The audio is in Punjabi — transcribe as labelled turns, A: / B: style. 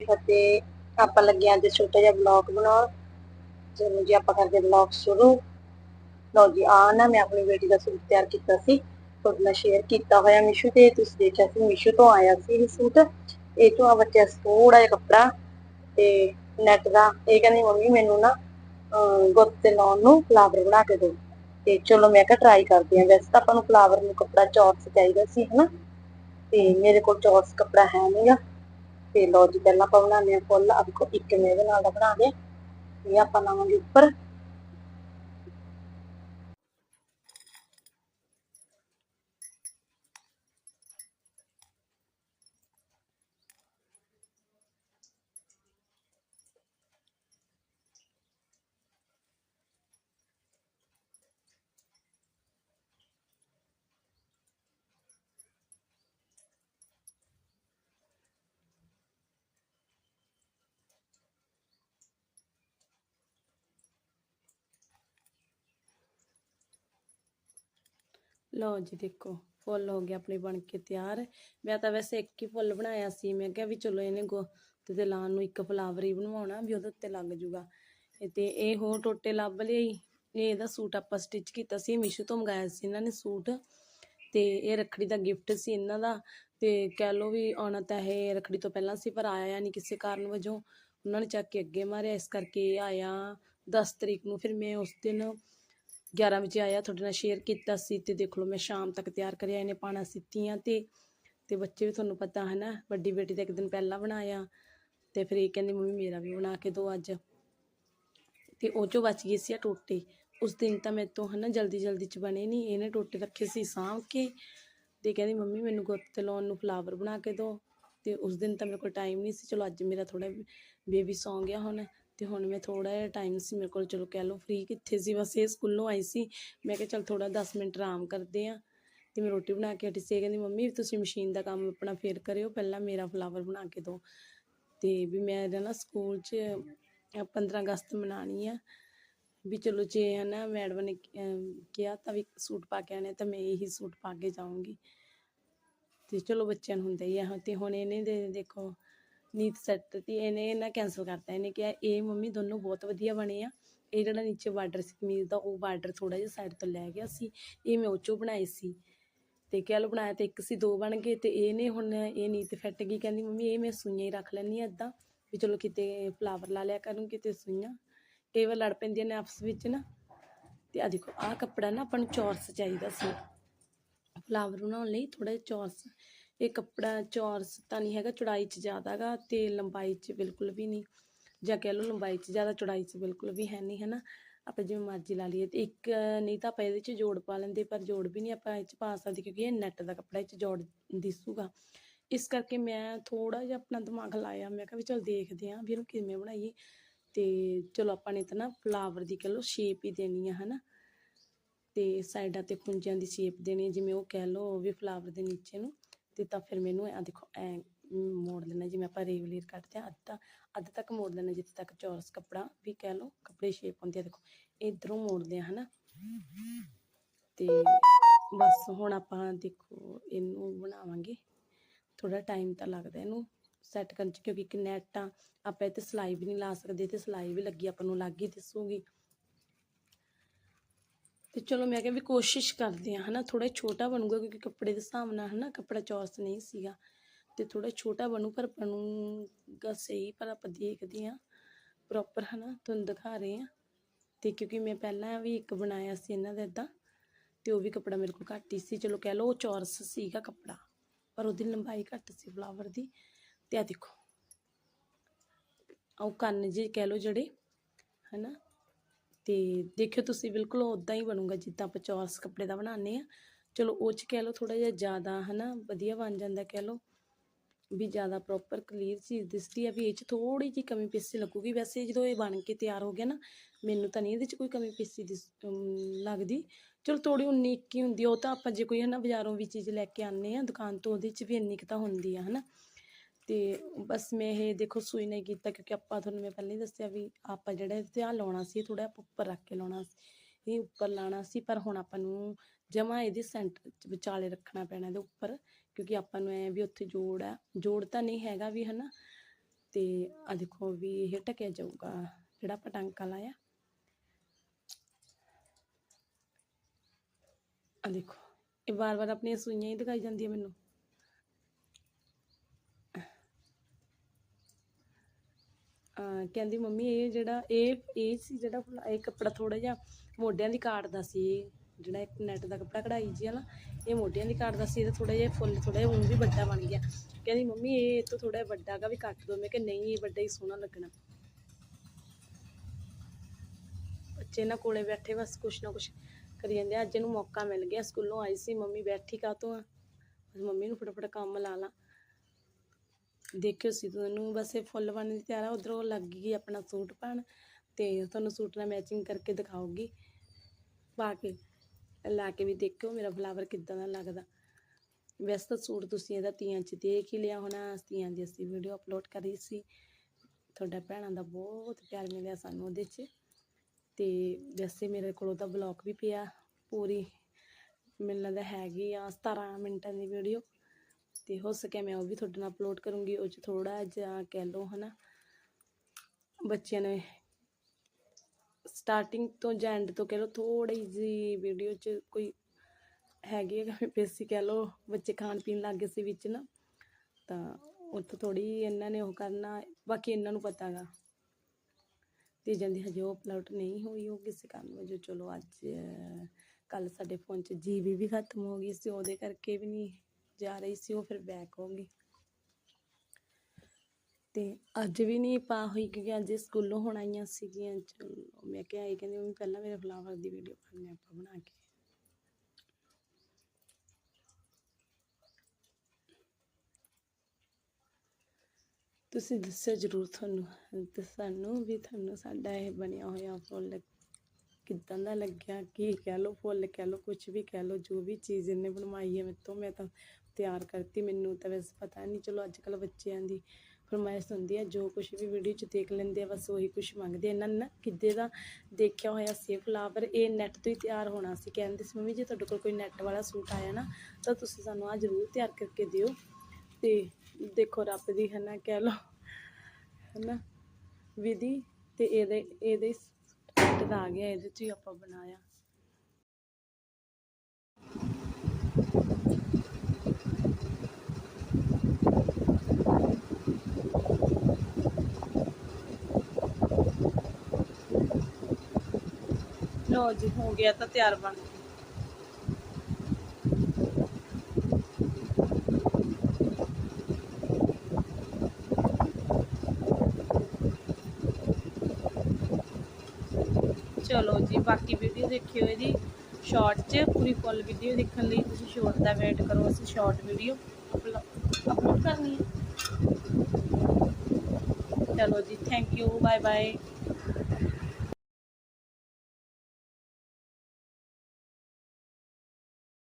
A: ਫਤਿਹ ਆਪਾਂ ਲੱਗੇ ਅੱਜ ਛੋਟਾ ਜਿਹਾ ਬਲੌਗ ਬਣਾਉਣ। ਚਲੋ ਜੀ ਆਪਾਂ ਕਰਦੇ ਬਲੌਗ ਸ਼ੁਰੂ। ਲਓ ਜੀ ਆ ਨਾ ਮੈਂ ਆਪਣੀ ਬੇਟੀ ਦਾ ਸੂਟ ਤਿਆਰ ਕੀਤਾ ਸੀ। ਤੁਹਾਡੇ ਨਾਲ ਸ਼ੇਅਰ ਕੀਤਾ ਹੋਇਆ ਮਿਸ਼ੂ ਤੇ। ਤੁਸੀਂ ਦੇਖਿਆ ਸੀ ਮਿਸ਼ੂ ਤੋਂ ਆਇਆ ਸੀ ਇਹ ਸੂਟ। ਇਹ ਤੋਂ ਆ ਬੱਚਿਆ ਥੋੜਾ ਜਿਹਾ ਕੱਪੜਾ ਤੇ ਨੈਟ ਦਾ। ਇਹ ਕਹਿੰਦੀ ਮੰਮੀ ਮੈਨੂੰ ਨਾ ਅਹ, ਗੁੱਤ ਤੇ ਲਾਉਣ ਨੂੰ ਫਲਾਵਰ ਬਣਾ ਕੇ ਦਿਓ। ਤੇ ਚਲੋ ਮੈਂ ਕਿਹਾ ਟਰਾਈ ਕਰਦੇ ਆਂ। ਵੈਸੇ ਤਾਂ ਆਪਾਂ ਨੂੰ ਫਲਾਵਰ ਨੂੰ ਕੱਪੜਾ ਚੌਰਸ ਚਾਹੀਦਾ ਸੀ ਹਨਾ? ਤੇ ਮੇਰੇ ਕੋਲ ਚੌਰਸ ਕੱਪੜਾ ਹੈ ਨਹੀਂਗਾ ਤੇ ਲਓ ਜੀ, ਪਹਿਲਾਂ ਆਪਾਂ ਬਣਾਉਂਦੇ ਆ ਫੁੱਲ। ਆ ਦੇਖੋ, ਇੱਕ ਮੈਂ ਨਾਲ ਦਾ ਬਣਾ ਲਿਆ। ਇਹ ਆਪਾਂ ਲਾਵਾਂਗੇ ਉੱਪਰ।
B: ਲਓ ਜੀ ਦੇਖੋ, ਫੁੱਲ ਹੋ ਗਿਆ ਆਪਣੇ ਬਣ ਕੇ ਤਿਆਰ। ਮੈਂ ਤਾਂ ਵੈਸੇ ਇੱਕ ਹੀ ਫੁੱਲ ਬਣਾਇਆ ਸੀ, ਮੈਂ ਕਿਹਾ ਵੀ ਚਲੋ ਇਹਨੇ ਗੁੱਤ ਤੇ ਲਾਉਣ ਨੂੰ ਇੱਕ ਫਲਾਵਰ ਹੀ ਬਣਵਾਉਣਾ ਵੀ ਉਹਦੇ ਉੱਤੇ ਲੱਗ ਜੂਗਾ। ਤੇ ਇਹ ਹੋਰ ਟੋਟੇ ਲੱਭ ਲਈ ਇਹ ਇਹਦਾ ਸੂਟ ਆਪਾਂ ਸਟਿਚ ਕੀਤਾ ਸੀ ਮੀਸ਼ੋ ਤੋਂ ਮੰਗਾਇਆ ਸੀ ਇਹਨਾਂ ਨੇ ਸੂਟ। ਤੇ ਇਹ ਰੱਖੜੀ ਦਾ ਗਿਫਟ ਸੀ ਇਹਨਾਂ ਦਾ। ਤੇ ਕਹਿ ਲਓ ਵੀ ਆਉਣਾ ਤਾਂ ਇਹ ਰੱਖੜੀ ਤੋਂ ਪਹਿਲਾਂ ਸੀ, ਪਰ ਆਇਆ ਨਹੀਂ ਕਿਸੇ ਕਾਰਨ ਵਜੋਂ। ਉਹਨਾਂ ਨੇ ਚੱਕ ਕੇ ਅੱਗੇ ਮਾਰਿਆ, ਇਸ ਕਰਕੇ ਇਹ ਆਇਆ 10 ਤਰੀਕ ਨੂੰ, ਫਿਰ ਮੈਂ ਉਸ ਦਿਨ 11 ਵਜੇ ਆਇਆ, ਤੁਹਾਡੇ ਨਾਲ ਸ਼ੇਅਰ ਕੀਤਾ ਸੀ ਤੇ ਦੇਖ ਲਓ ਮੈਂ ਸ਼ਾਮ ਤੱਕ ਤਿਆਰ ਕਰਿਆ, ਇਹਨੇ ਪਾਣਾ ਸਿੱਤੀਆਂ ਤੇ ਤੇ ਬੱਚੇ ਵੀ ਤੁਹਾਨੂੰ ਪਤਾ ਹੈ ਨਾ, ਵੱਡੀ ਬੇਟੀ ਦਾ ਇੱਕ ਦਿਨ ਪਹਿਲਾਂ ਬਣਾਇਆ ਤੇ ਫਿਰ ਇਹ ਕਹਿੰਦੀ, ਮੰਮੀ ਮੇਰਾ ਵੀ ਬਣਾ ਕੇ ਦਿਓ ਅੱਜ। ਤੇ ਉਹ ਚੋਂ ਬਚ ਗਈ ਸੀ ਆ ਟੋਟੇ। ਉਸ ਦਿਨ ਤਾਂ ਮੇਰੇ ਤੋਂ ਹਨਾ ਜਲਦੀ ਜਲਦੀ ਚ ਬਣੇ ਨਹੀਂ ਇਹਨੇ ਟੋਟੇ ਰੱਖੇ ਸੀ ਸਾਂਭ ਕੇ ਤੇ ਕਹਿੰਦੀ, ਮੰਮੀ ਮੈਨੂੰ ਗੁੱਤ ਤੇ ਲਾਉਣ ਨੂੰ ਫਲਾਵਰ ਬਣਾ ਕੇ ਦਿਓ। ਤੇ ਉਸ ਦਿਨ ਤਾਂ ਮੇਰੇ ਕੋਲ ਟਾਈਮ ਨਹੀਂ ਸੀ, ਚਲੋ ਅੱਜ ਮੇਰਾ ਥੋੜਾ ਬੇਬੀ ਸੌਂ ਗਿਆ ਹੁਣ। ਤੇ ਹੁਣ ਮੈਂ ਥੋੜਾ ਜਿਹਾ ਟਾਈਮ ਸੀ ਮੇਰੇ ਕੋਲ ਚਲੋ ਕਹਿ ਲਓ ਫ੍ਰੀ ਕਿੱਥੇ ਸੀ ਬਸ ਇਹ ਸਕੂਲੋਂ ਆਈ ਸੀ। ਮੈਂ ਕਿਹਾ ਚਲ ਥੋੜਾ 10 ਮਿੰਟ ਆਰਾਮ ਕਰਦੇ ਆ ਤੇ ਮੈਂ ਰੋਟੀ ਬਣਾ ਕੇ ਹਟੀ ਸੀ ਇਹ ਕਹਿੰਦੀ ਮੰਮੀ ਤੁਸੀਂ ਮਸ਼ੀਨ ਦਾ ਕੰਮ ਆਪਣਾ ਫੇਰ ਕਰਿਓ ਪਹਿਲਾਂ ਮੇਰਾ ਫਲਾਵਰ ਬਣਾ ਕੇ ਦਿਓ। ਤੇ ਵੀ ਮੈਂ ਨਾ ਸਕੂਲ 'ਚ ਅ, 15 ਅਗਸਤ ਮਨਾਉਣੀ ਆ। ਵੀ ਚਲੋ ਜੇ ਹੈ ਨਾ ਮੈਡਮ ਨੇ ਕਿਹਾ ਤਾਂ ਵੀ ਸੂਟ ਪਾ ਕੇ ਆਣੇ ਤਾਂ ਮੈਂ ਇਹੀ ਸੂਟ ਪਾ ਕੇ ਜਾਊਂਗੀ। ਤੇ ਚਲੋ ਬੱਚਿਆਂ ਨੂੰ ਹੁੰਦਾ ਹੀ ਆ ਤੇ ਹੁਣ ਇਹਨੇ ਦੇ ਦੇਖੋ ਨੀਤ ਸੈੱਟ ਤੇ ਇਹਨੇ ਨਾ ਕੈਨਸਲ ਕਰਤਾ, ਇਹਨੇ ਕਿਹਾ, ਇਹ ਮੰਮੀ ਦੋਨੋਂ ਬਹੁਤ ਵਧੀਆ ਬਣੇ ਆ, ਇਹ ਜਿਹੜਾ ਨੀਚੇ ਬਾਰਡਰ ਸੀ ਕਮੀਜ਼ ਦਾ, ਉਹ ਬਾਰਡਰ ਥੋੜਾ ਜਿਹਾ ਸਾਈਡ ਤੋਂ ਲੈ ਗਿਆ ਸੀ, ਇਹ ਮੈਂ ਉਹ 'ਚੋਂ ਬਣਾਏ ਸੀ ਤੇ ਕਹਿ, ਲਓ ਬਣਾਇਆ ਤੇ ਇੱਕ ਸੀ, ਦੋ ਬਣ ਗਏ ਤੇ ਇਹਨੇ ਹੁਣ ਇਹ ਨੀਤ ਫਿੱਟ ਗਈ, ਕਹਿੰਦੀ, ਮੰਮੀ, ਇਹ ਮੈਂ ਸੂਈਆਂ ਹੀ ਰੱਖ ਲੈਣੀ ਆ ਏਦਾਂ, ਵੀ ਚਲੋ ਕਿਤੇ ਫਲਾਵਰ ਲਾ ਲਿਆ ਕਰੂੰ, ਕਿਤੇ ਸੂਈਆਂ, ਕਈ ਵਾਰ ਲੜ ਪੈਂਦੀਆਂ ਨੇ ਆਪਸ ਵਿੱਚ ਨਾ, ਤੇ ਆ ਦੇਖੋ, ਆਹ ਕੱਪੜਾ ਨਾ ਆਪਾਂ ਨੂੰ ਚੌਰਸ ਚਾਹੀਦਾ ਸੀ ਫਲਾਵਰ ਬਣਾਉਣ ਲਈ ਥੋੜਾ ਜਿਹਾ ਚੌਰਸ ਇਹ ਕੱਪੜਾ ਚੌਰਸ ਤਾਂ ਨਹੀਂ ਹੈਗਾ, ਚੌੜਾਈ 'ਚ ਜ਼ਿਆਦਾ ਗਾ ਤੇ ਲੰਬਾਈ 'ਚ ਬਿਲਕੁਲ ਵੀ ਨਹੀਂ। ਜਾਂ ਕਹਿ ਲਓ ਲੰਬਾਈ 'ਚ ਜ਼ਿਆਦਾ, ਚੌੜਾਈ 'ਚ ਬਿਲਕੁਲ ਵੀ ਹੈ ਨਹੀਂ ਹੈ ਨਾ ਆਪਾਂ ਜਿਵੇਂ ਮਰਜ਼ੀ ਲਾ ਲਈਏ, ਤੇ ਇੱਕ ਨਹੀਂ ਤਾਂ ਆਪਾਂ ਇਹਦੇ 'ਚ ਜੋੜ ਪਾ ਲੈਂਦੇ, ਪਰ ਜੋੜ ਵੀ ਨਹੀਂ ਆਪਾਂ ਇਹ 'ਚ ਪਾ ਸਕਦੇ, ਕਿਉਂਕਿ ਇਹ ਨੈਟ ਦਾ ਕੱਪੜਾ, ਇਹ 'ਚ ਜੋੜ ਦਿਸੂਗਾ। ਇਸ ਕਰਕੇ ਮੈਂ ਥੋੜਾ ਜਿਹਾ ਆਪਣਾ ਦਿਮਾਗ ਲਾਇਆ, ਮੈਂ ਕਿਹਾ ਵੀ ਚਲ ਦੇਖਦੇ ਆਂ ਵੀ ਇਹਨੂੰ ਕਿਵੇਂ ਬਣਾਈਏ। ਤੇ ਚਲੋ ਆਪਾਂ ਨੇ ਤਾਂ ਨਾ ਫਲਾਵਰ ਦੀ ਕਹਿ ਲਓ ਸ਼ੇਪ ਹੀ ਦੇਣੀ ਆ, ਹਨਾ? ਤੇ ਸਾਈਡਾਂ ਤੇ ਖੁੰਝਾਂ ਦੀ ਸ਼ੇਪ ਦੇਣੀ ਜਿਵੇਂ ਉਹ ਕਹਿ ਲਓ ਵੀ ਫਲਾਵਰ ਦੇ ਨੀਚੇ ਨੂੰ। ਤੇ ਤਾਂ ਫਿਰ ਮੈਨੂੰ ਆ ਦੇਖੋ, ਐ ਮੋੜ ਲੈਣਾ ਜਿਵੇਂ ਆਪਾਂ ਰੇਵਲੀਰ ਕੱਟਦੇ ਆ ਅੱਧਾ, ਅੱਧ ਤੱਕ ਮੋੜ ਲੈਣਾ ਜਿੱਥੇ ਤੱਕ ਚੌਰਸ ਕੱਪੜਾ ਵੀ ਕਹਿ ਲਓ, ਕੱਪੜੇ ਸ਼ੇਪ ਹੁੰਦੀ ਆ, ਦੇਖੋ, ਇਧਰੋਂ ਮੋੜਦੇ ਆ ਹਨਾ। ਤੇ ਬਸ ਹੁਣ ਆਪਾਂ ਦੇਖੋ, ਇਹਨੂੰ ਬਣਾਵਾਂਗੇ। ਥੋੜਾ ਟਾਈਮ ਤਾਂ ਲੱਗਦਾ ਇਹਨੂੰ ਸੈੱਟ ਕਰਨ ਚ, ਕਿਉਂਕਿ ਇੱਕ ਨੈਟ ਆ, ਆਪਾਂ ਇੱਥੇ ਤੇ ਸਿਲਾਈ ਵੀ ਨਹੀਂ ਲਾ ਸਕਦੇ, ਤੇ ਸਿਲਾਈ ਵੀ ਲੱਗੀ ਆਪਾਂ ਨੂੰ, ਲੱਗ ਹੀ ਦਿਸੂਗੀ। ਤੇ ਚਲੋ ਮੈਂ ਕਿਹਾ ਵੀ ਕੋਸ਼ਿਸ਼ ਕਰਦੇ ਆ ਹਨਾ ਥੋੜਾ ਛੋਟਾ ਬਣੂਗਾ ਕਿਉਂਕਿ ਕੱਪੜੇ ਦੇ ਹਿਸਾਬ ਨਾਲ, ਹਨਾ, ਕੱਪੜਾ ਚੌਰਸ ਨਹੀਂ ਸੀਗਾ ਤੇ ਥੋੜਾ ਛੋਟਾ ਬਣੂ, ਪਰ ਬਣੂਗਾ ਸਹੀ, ਪਰ ਆਪਾਂ ਦੇਖਦੇ ਆ ਪ੍ਰੋਪਰ ਹਨਾ, ਤੁਹਾਨੂੰ ਦਿਖਾ ਰਹੇ ਆ ਤੇ ਕਿਉਂਕਿ ਮੈਂ ਪਹਿਲਾਂ ਵੀ ਇੱਕ ਬਣਾਇਆ ਸੀ ਇਹਨਾਂ ਦਾ ਇਦਾਂ ਤੇ ਉਹ ਵੀ ਕੱਪੜਾ ਮੇਰੇ ਕੋਲ ਘੱਟ ਹੀ ਸੀ, ਚਲੋ ਕਹਿ ਲਓ ਉਹ ਚੌਰਸ ਸੀਗਾ ਕੱਪੜਾ, ਪਰ ਉਹਦੀ ਲੰਬਾਈ ਘੱਟ ਸੀ ਫਲਾਵਰ ਦੀ। ਤੇ ਆ ਦੇਖੋ ਉਹ ਕੰਨ ਜੀ ਕਹਿ ਲਓ ਜਿਹੜੇ, ਹਨਾ ਤੇ ਦੇਖਿਓ ਤੁਸੀਂ ਬਿਲਕੁਲ ਉਦਾਂ ਹੀ ਬਣੂਗਾ ਜਿੱਦਾਂ ਆਪਾਂ ਚੌਰਸ ਕੱਪੜੇ ਦਾ ਬਣਾਉਂਦੇ ਆ ਚਲੋ ਉਹ ਚ ਕਹਿ ਲਓ ਥੋੜਾ ਜਿਹਾ ਜ਼ਿਆਦਾ ਹਨਾ ਵਧੀਆ ਬਣ ਜਾਂਦਾ ਕਹਿ ਲਓ, ਵੀ ਜ਼ਿਆਦਾ ਪ੍ਰੋਪਰ ਕਲੀਅਰ ਚੀਜ਼ ਦਿਸਦੀ ਆ ਵੀ ਇਹ ਚ ਥੋੜੀ ਜਿਹੀ ਕਮੀ ਪੇਸੀ ਲੱਗੂਗੀ। ਵੈਸੇ ਜਦੋਂ ਇਹ ਬਣ ਕੇ ਤਿਆਰ ਹੋ ਗਿਆ ਨਾ, ਮੈਨੂੰ ਤਾਂ ਨਹੀਂ ਇਹਦੇ ਚ ਕੋਈ ਕਮੀ ਪੇਸੀ ਦਿਸ ਲੱਗਦੀ। ਚਲੋ ਥੋੜੀ ਉਨੀ ਇੱਕੀ ਹੁੰਦੀ ਉਹ ਤਾਂ ਆਪਾਂ ਜੇ ਕੋਈ ਹਨਾ ਬਾਜ਼ਾਰੋਂ ਵੀ ਚੀਜ਼ ਲੈ ਕੇ ਆਉਂਦੇ ਆ ਦੁਕਾਨ ਤੋਂ ਉਹਦੇ ਚ ਵੀ ਇੰਨੀ ਕੁ ਤਾਂ ਹੁੰਦੀ ਆ ਹਨਾ। ਤੇ ਬਸ ਮੈਂ ਇਹ ਦੇਖੋ ਸੂਈ ਨਹੀਂ ਕੀਤਾ ਕਿਉਂਕਿ ਆਪਾਂ ਤੁਹਾਨੂੰ ਮੈਂ ਪਹਿਲਾਂ ਹੀ ਦੱਸਿਆ ਵੀ ਆਪਾਂ ਜਿਹੜਾ ਧਿਆਨ ਤੇ ਆ ਲਾਉਣਾ ਸੀ ਥੋੜਾ ਉੱਪਰ ਰੱਖ ਕੇ ਲਾਉਣਾ ਸੀ, ਇਹ ਉੱਪਰ ਲਾਣਾ ਸੀ, ਪਰ ਹੁਣ ਆਪਾਂ ਨੂੰ ਜਮਾ ਇਹਦੇ ਸੈਂਟਰ ਵਿਚਾਲੇ ਰੱਖਣਾ ਪੈਣਾ ਇਹਦੇ ਉੱਪਰ, ਕਿਉਂਕਿ ਆਪਾਂ ਨੂੰ ਐ ਵੀ ਉੱਥੇ ਜੋੜ ਆ ਜੋੜ ਤਾਂ ਨਹੀਂ ਹੈਗਾ ਵੀ ਹਨਾ, ਤੇ ਆ ਦੇਖੋ ਵੀ ਇਹ ਟਕਿਆ ਜਾਊਗਾ, ਜਿਹੜਾ ਆਪਾਂ ਟਾਂਕਾ ਲਾਇਆ। ਆ ਦੇਖੋ, ਇਹ ਵਾਰ-ਵਾਰ ਆਪਣੀਆਂ ਸੂਈਆਂ ਹੀ ਦਿਖਾਈ ਜਾਂਦੀਆਂ ਮੈਨੂੰ। ਕਹਿੰਦੀ ਮੰਮੀ ਇਹ ਜਿਹੜਾ, ਇਹ ਇਹ ਸੀ ਜਿਹੜਾ ਫੁੱਲ- ਇਹ ਕੱਪੜਾ ਥੋੜਾ ਜਿਹਾ ਮੋਢਿਆਂ ਦੀ ਕਾਟਦਾ ਸੀ ਜਿਹੜਾ ਇੱਕ ਨੈਟ ਦਾ ਕੱਪੜਾ ਕਢਾਈ ਜੀ ਵਾਲਾ ਇਹ ਮੋਢਿਆਂ ਦੀ ਕਾਟਦਾ ਸੀ, ਇਹਦਾ ਥੋੜਾ ਜਿਹਾ ਫੁੱਲ ਥੋੜਾ ਜਿਹਾ ਹੁਣ ਵੀ ਵੱਡਾ ਬਣ ਗਿਆ। ਕਹਿੰਦੀ ਮੰਮੀ ਇਹ ਇਹ ਤੋਂ ਥੋੜਾ ਜਿਹਾ ਵੱਡਾ ਹੈਗਾ ਵੀ ਕੱਟ ਦੋ, ਮੈਂ ਕਿਹਾ ਨਹੀਂ, ਇਹ ਵੱਡਾ ਹੀ ਸੋਹਣਾ ਲੱਗਣਾ। ਬੱਚੇ ਨਾ ਕੋਲੇ ਬੈਠੇ ਬਸ ਕੁਛ ਨਾ ਕੁਛ ਕਰੀ ਜਾਂਦੇ ਆ। ਅੱਜ ਇਹਨੂੰ ਮੌਕਾ ਮਿਲ ਗਿਆ, ਸਕੂਲੋਂ ਆਈ ਸੀ, ਮੰਮੀ ਬੈਠੀ ਕਾਹਤੋਂ ਆ? ਮੰਮੀ ਨੂੰ ਫਟਾਫਟ ਕੰਮ ਲਾ ਲਾ। ਦੇਖਿਓ ਸੀ ਤੁਹਾਨੂੰ, ਬਸ ਇਹ ਫੁੱਲ ਬਣਨ ਦੀ ਤਿਆਰ ਆ, ਉਧਰੋਂ ਲੱਗ ਗਈ ਆਪਣਾ ਸੂਟ ਪਾਣ ਤੇ ਤੁਹਾਨੂੰ ਸੂਟ ਨਾਲ ਮੈਚਿੰਗ ਕਰਕੇ ਦਿਖਾਉਗੀ ਪਾ ਕੇ, ਲਾ ਕੇ ਵੀ ਦੇਖਿਓ ਮੇਰਾ ਫਲਾਵਰ ਕਿੱਦਾਂ ਦਾ ਲੱਗਦਾ। ਵੈਸੇ ਤਾਂ ਸੂਟ ਤੁਸੀਂ ਇਹਦਾ ਤੀਆਂ 'ਚ ਦੇਖ ਹੀ ਲਿਆ ਹੋਣਾ, ਤੀਆਂ ਦੀ ਅਸੀਂ ਵੀਡੀਓ ਅਪਲੋਡ ਕਰੀ ਸੀ। ਤੁਹਾਡਾ ਭੈਣਾਂ ਦਾ ਬਹੁਤ ਪਿਆਰ ਮਿਲਿਆ ਸਾਨੂੰ ਉਹਦੇ 'ਚ। ਤੇ ਵੈਸੇ ਮੇਰੇ ਕੋਲ ਉਹਦਾ ਬਲੌਗ ਵੀ ਪਿਆ ਪੂਰੀ, ਮੈਨੂੰ ਲੱਗਦਾ ਹੈਗੀ ਆ 17 ਮਿੰਟਾਂ ਦੀ ਵੀਡੀਓ ਤੇ ਹੋ ਸਕਿਆ ਮੈਂ ਉਹ ਵੀ ਤੁਹਾਡੇ ਨਾਲ ਅਪਲੋਡ ਕਰੂੰਗੀ, ਉਹ 'ਚ ਥੋੜਾ ਜਿਹਾ ਕਹਿ ਲਓ ਹਨਾ। ਬੱਚਿਆਂ ਨੇ ਸਟਾਰਟਿੰਗ ਤੋਂ ਜਾਂ ਐਂਡ ਤੋਂ ਕਹਿ ਲਓ ਥੋੜੀ ਜੀ ਵੀਡੀਓ 'ਚ ਕੋਈ ਹੈਗੀ ਹੈ ਬੇਸਿਕ ਕਹਿ ਲਓ, ਬੱਚੇ ਖਾਣ ਪੀਣ ਲੱਗ ਗਏ ਸੀ ਵਿੱਚ ਨਾ, ਤਾਂ ਉੱਥੋਂ ਥੋੜੀ ਇਹਨਾਂ ਨੇ ਉਹ ਕਰਨਾ, ਬਾਕੀ ਇਹਨਾਂ ਨੂੰ ਪਤਾ ਗਾ। ਤੇ ਜਾਂਦੀ ਹਜੇ ਉਹ ਅਪਲੋਡ ਨਹੀਂ ਹੋਈ ਉਹ ਕਿਸੇ ਕਾਰਨ ਵਜੋਂ, ਚਲੋ ਅੱਜ ਕੱਲ ਸਾਡੇ ਫੋਨ 'ਚ ਜੀਬੀ ਵੀ ਖਤਮ ਹੋ ਗਈ ਸੀ, ਉਹਦੇ ਕਰਕੇ ਵੀ ਨਹੀਂ ਜਾ ਰਹੀ ਸੀ, ਉਹ ਫਿਰ ਬੈਕ ਹੋ ਗਈ। ਤੇ ਅੱਜ ਵੀ ਨਹੀਂ ਪਾ ਹੋਈ, ਕਿਉਂਕਿ ਅੱਜ ਸਕੂਲੋਂ ਹੁਣ ਆਈਆਂ ਸੀਗੀਆਂ। ਚਲੋ, ਮੈਂ ਕਿਹਾ ਇਹ ਕਹਿੰਦੀ, ਮੰਮੀ, ਪਹਿਲਾਂ ਮੇਰੇ ਫਲਾਵਰ ਦੀ ਵੀਡੀਓ ਪਾਉਂਦੇ ਆਪਾਂ ਬਣਾ ਕੇ। ਤੁਸੀਂ ਦੱਸਿਓ ਜ਼ਰੂਰ ਤੁਹਾਨੂੰ, ਤੇ ਸਾਨੂੰ ਵੀ ਤੁਹਾਨੂੰ ਸਾਡਾ ਇਹ ਬਣਿਆ ਹੋਇਆ ਫੁੱਲ ਕਿੱਦਾਂ ਦਾ ਲੱਗਿਆ, ਕੀ ਕਹਿ ਲਓ ਫੁੱਲ, ਕਹਿ ਲਓ ਕੁਝ ਵੀ ਕਹਿ ਲਓ, ਜੋ ਵੀ ਚੀਜ਼ ਇਹਨੇ ਬਣਵਾਈ ਹੈ, ਮੇਰੇ ਤੋਂ ਮੈਂ ਤਾਂ ਤਿਆਰ ਕਰਤੀ ਮੈਨੂੰ ਤਾਂ ਵੈਸੇ ਪਤਾ ਨਹੀਂ ਚਲੋ ਅੱਜ ਕੱਲ੍ਹ ਬੱਚਿਆਂ ਦੀ ਫਰਮਾਇਸ਼ ਹੁੰਦੀ ਹੈ ਜੋ ਕੁਝ ਵੀ ਵੀਡੀਓ 'ਚ ਦੇਖ ਲੈਂਦੇ ਆ, ਬਸ ਉਹੀ ਕੁਝ ਮੰਗਦੇ ਇਹਨਾਂ ਨੇ ਨਾ ਕਿੱਦੇ ਦਾ ਦੇਖਿਆ ਹੋਇਆ ਸੀ ਫਲਾਵਰ ਇਹ ਨੈਟ ਤੋਂ ਹੀ ਤਿਆਰ ਹੋਣਾ ਸੀ। ਕਹਿੰਦੇ ਸੀ, ਮੰਮੀ, ਜੇ ਤੁਹਾਡੇ ਕੋਲ ਕੋਈ ਨੈਟ ਵਾਲਾ ਸੂਟ ਆਇਆ ਨਾ, ਤਾਂ ਤੁਸੀਂ ਸਾਨੂੰ ਆ ਜ਼ਰੂਰ ਤਿਆਰ ਕਰਕੇ ਦਿਓ। ਤੇ ਦੇਖੋ ਰੱਬ ਦੀ ਹੈ ਨਾ ਕਹਿ ਲਓ ਹੈ ਨਾ ਵਿਧੀ ਤੇ ਇਹਦੇ ਇਹਦੇ ਸਟਾਰਟ ਆ ਗਿਆ, ਇਹਦੇ 'ਚ ਹੀ ਆਪਾਂ ਬਣਾਇਆ। ਲੋ ਜੀ ਹੋ ਗਿਆ ਤਾਂ ਤਿਆਰ ਬਣ ਗਿਆ ਚਲੋ ਜੀ, ਬਾਕੀ ਵੀਡੀਓ ਦੇਖਿਓ ਇਹਦੀ ਸ਼ਾਰਟ 'ਚ, ਪੂਰੀ ਫੁੱਲ ਵੀਡੀਓ ਦੇਖਣ ਲਈ ਤੁਸੀਂ ਸ਼ਾਰਟ ਦਾ ਵੇਟ ਕਰੋ, ਅਸੀਂ ਸ਼ਾਰਟ ਵੀਡੀਓ ਅਪਲੋਡ ਕਰਨੀ ਹੈ। ਚਲੋ ਜੀ ਥੈਂਕ ਯੂ ਬਾਏ ਬਾਏ